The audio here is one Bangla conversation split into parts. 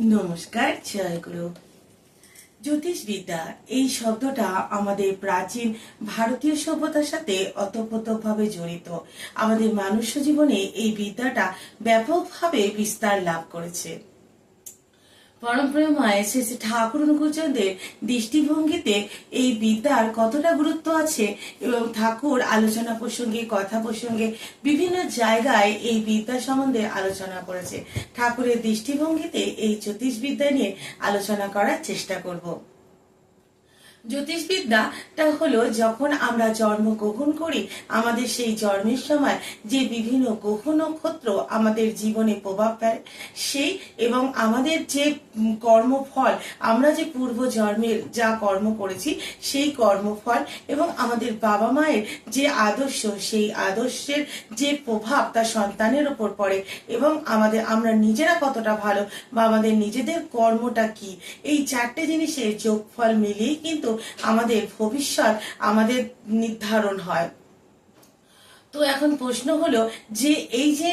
নমস্কার জয়গুরু জ্যোতিষবিদ্যা, এই শব্দটা আমাদের প্রাচীন ভারতীয় সভ্যতার সাথে অতপ্রতভাবে জড়িত। আমাদের মানুষ জীবনে এই বিদ্যাটা ব্যাপকভাবে বিস্তার লাভ করেছে। পরমপ্রেমায় শ্রী শ্রী ঠাকুর অনুকূলচন্দ্রের দৃষ্টিভঙ্গিতে এই বিদ্যার কতটা গুরুত্ব আছে এবং ঠাকুর আলোচনা প্রসঙ্গে, কথা প্রসঙ্গে বিভিন্ন জায়গায় এই বিদ্যা সম্বন্ধে আলোচনা করেছে। ঠাকুরের দৃষ্টিভঙ্গিতে এই জ্যোতিষ বিদ্যা নিয়ে আলোচনা করার চেষ্টা করব। জ্যোতিষবিদ্যাটা হলো যখন আমরা জন্ম গ্রহণ করি, আমাদের সেই জন্মের সময় যে বিভিন্ন গ্রহ নক্ষত্র আমাদের জীবনে প্রভাব ফেলে, সেই এবং আমাদের যে কর্মফল, আমরা যে পূর্ব জন্মের যা কর্ম করেছি, সেই কর্মফল এবং আমাদের বাবা মায়ের যে আদর্শ, সেই আদর্শের যে প্রভাব তা সন্তানের ওপর পড়ে এবং আমাদের, আমরা নিজেরা কতটা ভালো বা আমাদের নিজেদের কর্মটা কি? এই চারটে জিনিসের যোগফল মিলিয়েই কিন্তু আমাদের ভবিষ্যৎ আমাদের নির্ধারণ হয়। তো এখন প্রশ্ন হলো যে এই যে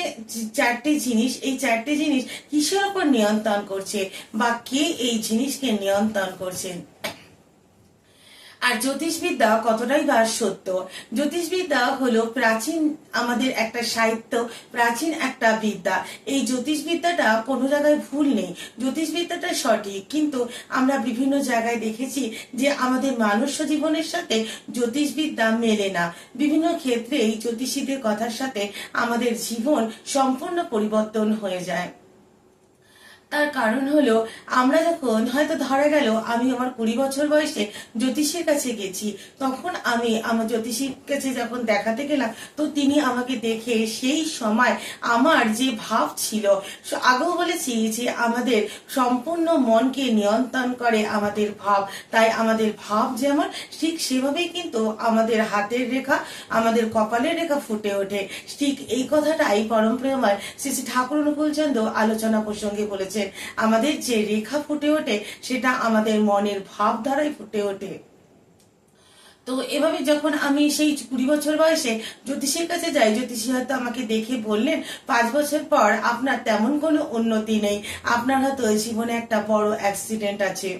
চারটে জিনিস, এই চারটে জিনিস কিসের উপর নিয়ন্ত্রণ করছে বা কে এই জিনিসকে নিয়ন্ত্রণ করছেন আর জ্যোতিষবিদ্যা কতটাই বা সত্য? জ্যোতিষবিদ্যা হলো প্রাচীন আমাদের একটা সাহিত্য, প্রাচীন একটা বিদ্যা। এই জ্যোতিষবিদ্যাটা কোনো জায়গায় ভুল নেই। জ্যোতিষবিদ্যাটা সঠিক। কিন্তু আমরা বিভিন্ন জায়গায় দেখেছি যে আমাদের মানুষ্য জীবনের সাথে জ্যোতিষবিদ্যা মেলে না। বিভিন্ন ক্ষেত্রে এই জ্যোতিষীদের কথার সাথে আমাদের জীবন সম্পূর্ণ পরিবর্তন হয়ে যায়। তার কারণ হলো, আমরা যখন হয়তো ধরা গেল, আমি আমার কুড়ি বছর বয়সে জ্যোতিষীর কাছে গেছি, তখন আমি আমার জ্যোতিষীর কাছে যখন দেখাতে গেলাম, তো তিনি আমাকে দেখে সেই সময় আমার যে ভাব ছিল আগেও বলেছি যে আমাদের সম্পূর্ণ মনকে নিয়ন্ত্রণ করে আমাদের ভাব, তাই আমাদের ভাব যেমন ঠিক সেভাবেই কিন্তু আমাদের হাতের রেখা, আমাদের কপালের রেখা ফুটে ওঠে। ঠিক এই কথাটাই পরমপ্রেমার শ্রী শ্রী ঠাকুর অনুকূলচন্দ্র আলোচনা প্রসঙ্গে বলেছেন আমাদের যে রেখা ফুটে ওঠে, সেটা আমাদের মনের ভাব দ্বারাই ফুটে ওঠে। তো এভাবে যখন আমি সেই কুড়ি বছর বয়সে জ্যোতিষের কাছে যাই, জ্যোতিষী হয়তো আমাকে দেখে বললেন, পাঁচ বছর পর আপনার তেমন কোনো উন্নতি নেই। আপনার হয়তো জীবনে একটা বড় অ্যাক্সিডেন্ট আছে।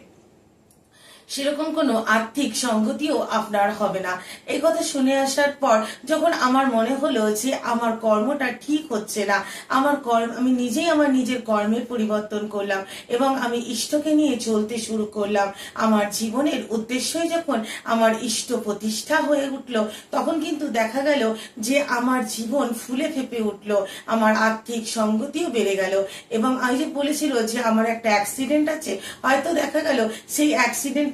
সেরকম কোনো আর্থিক সঙ্গতিও আপনার হবে না। এই কথা শুনে আসার পর যখন আমার মনে হলো যে আমার কর্মটা ঠিক হচ্ছে না, আমার কর্ম, আমি নিজেই আমার নিজের কর্মের পরিবর্তন করলাম এবং আমি ইষ্টকে নিয়ে চলতে শুরু করলাম। আমার জীবনের উদ্দেশ্যই যখন আমার ইষ্ট প্রতিষ্ঠা হয়ে উঠল, তখন কিন্তু দেখা গেল যে আমার জীবন ফুলে ফেপে উঠল, আমার আর্থিক সঙ্গতিও বেড়ে গেল এবং আমি যে বলেছিল যে আমার একটা অ্যাক্সিডেন্ট আছে, হয়তো দেখা গেল সেই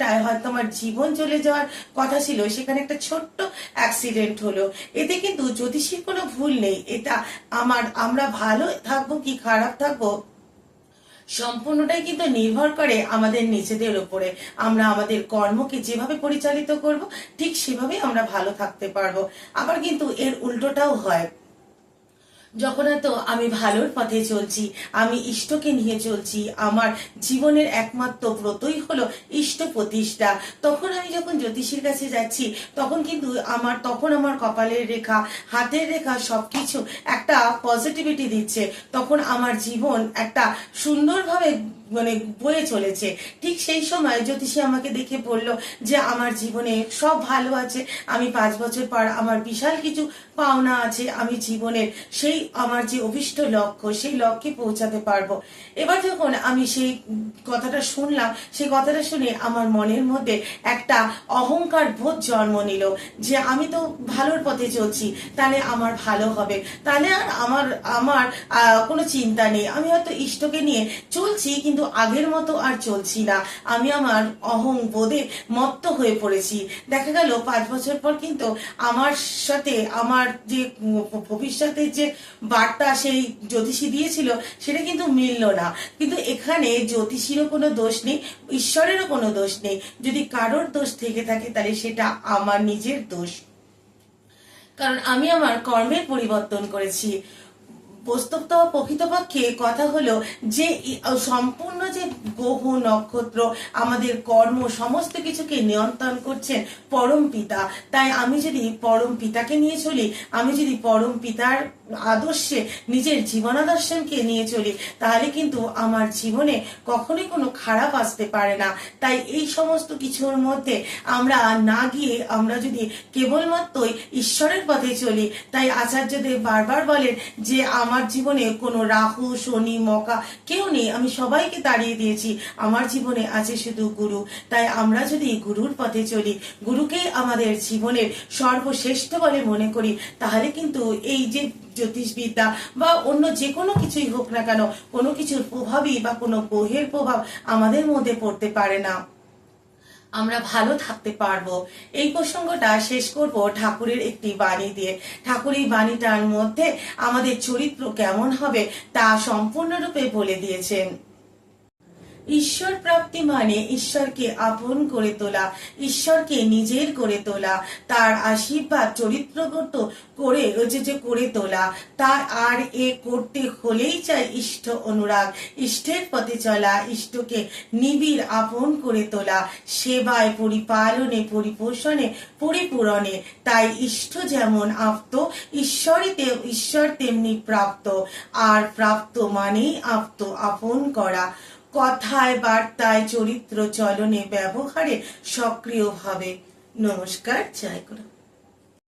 অ্যাক্সিডেন্টটায় হয়তো আমার জীবন চলে যাওয়ার কথা ছিল, সেখানে একটা ছোট্ট অ্যাক্সিডেন্ট হলো। এতে কিন্তু জ্যোতিষীর কোনো ভুল নেই। এটা আমার, আমরা ভালো থাকব কি খারাপ থাকব? সম্পূর্ণটাই কিন্তু নির্ভর করে আমাদের নিজেদের উপরে। আমরা আমাদের কর্মকে যেভাবে পরিচালিত করব, ঠিক সেভাবেই আমরা ভালো থাকতে পারব। আবার কিন্তু এর উল্টোটাও হয়। যখন এত আমি ভালোর পথে চলছি, আমি ইষ্টকে নিয়ে চলছি, আমার জীবনের একমাত্র ব্রতই হলো ইষ্ট প্রতিষ্ঠা, তখন আমি যখন জ্যোতিষীর কাছে যাচ্ছি, তখন কিন্তু আমার, তখন আমার কপালের রেখা, হাতের রেখা সবকিছু একটা পজিটিভিটি দিচ্ছে। তখন আমার জীবন একটা সুন্দরভাবে মানে বয়ে চলেছে। ঠিক সেই সময় জ্যোতিষী আমাকে দেখে বলল যে, আমার জীবনে সব ভালো আছে। আমি পাঁচ বছর পর আমার বিশাল কিছু পাওনা আছে। আমি জীবনের সেই, আমার যে অভিষ্ট লক্ষ্য, সেই লক্ষ্যে পৌঁছাতে পারব। এবার যখন আমি সেই কথাটা শুনলাম। সেই কথাটা শুনে আমার মনের মধ্যে একটা অহংকার বোধ জন্ম নিল যে, আমি তো ভালোর পথে চলছি, তাহলে আমার ভালো হবে। তাহলে আর আমার আমার কোনো চিন্তা নেই। আমি হয়তো ইষ্টকে নিয়ে চলছি, কিন্তু আগের মতো আর চলছি না। আমি আমার অহং বোধে মত্ত হয়ে পড়েছি। দেখা গেল পাঁচ বছর পর কিন্তু আমার সাথে, আমার যে ভবিষ্যতের যে বার্তা সেই জ্যোতিষী দিয়েছিল, সেটা কিন্তু মিলল না। কিন্তু এখানে জ্যোতিষীরও কোনো দোষ নেই, ঈশ্বরেরও কোনো দোষ নেই। যদি কারোর দোষ থেকে থাকে, তাহলে সেটা আমার নিজের দোষ। কারণ আমি আমার কর্মের পরিবর্তন করেছি। বস্তুত প্রকৃতপক্ষে কথা হলো যে সম্পূর্ণ যে গ্রহ, নক্ষত্র, আমাদের কর্ম, সমস্ত কিছুকে নিয়ন্ত্রণ করছেন পরম পিতা। তাই আমি যদি পরম পিতাকে নিয়ে চলি, আমি যদি পরম পিতার আদর্শে নিজের জীবনাদর্শনকে নিয়ে চলি, তাহলে কিন্তু আমার জীবনে কখনোই কোনো খারাপ আসতে পারে না। তাই এই সমস্ত কিছুর মধ্যে আমরা না গিয়ে, আমরা যদি কেবলমাত্রই ঈশ্বরের পথে চলি, তাই আচার্যদেব বারবার বলেন যে, আমার জীবনে কোনো রাহু, শনি, মকা কেউ নেই। আমি সবাইকে তাড়িয়ে দিয়েছি। আমার জীবনে আছে শুধু গুরু। তাই আমরা যদি গুরুর পথে চলি গুরুকেই আমাদের জীবনের সর্বশ্রেষ্ঠ বলে মনে করি, তাহলে কিন্তু এই যে জ্যোতিষবিদ্যা বা অন্য যে কোনো কিছুই হোক না কেন, কোনো কিছুর প্রভাবই বা কোনো গ্রহের প্রভাব আমাদের মধ্যে পড়তে পারে না। আমরা ভালো থাকতে পারব। এই প্রসঙ্গটা শেষ করব ঠাকুরের একটি বাণী দিয়ে। ঠাকুর এই বাণীটার মধ্যে আমাদের চরিত্র কেমন হবে তা সম্পূর্ণরূপে বলে দিয়েছেন। ঈশ্বর প্রাপ্তি মানে ঈশ্বরকে আপন করে তোলা, ঈশ্বরকে নিজের করে তোলা, তার আশীর্বাদ চরিত্রগত করে যে যে করে তোলা। তার আর এ করতে হলেই চাই ইষ্ট অনুরাগ, ইষ্টের পথে চলা, ইষ্টকে নিবিড় আপন করে তোলা, সেবায় পরিপালনে, পরিপোষণে, পরিপূরণে। তাই ইষ্ট যেমন আপ্ত, ঈশ্বরই তে- ঈশ্বর তেমনি প্রাপ্ত। আর প্রাপ্ত মানেই আপ্ত আপন করা। কথায় বার্তায় চরিত্র চলনে ব্যবহারে সক্রিয়ভাবে। নমস্কার জয় গুরু।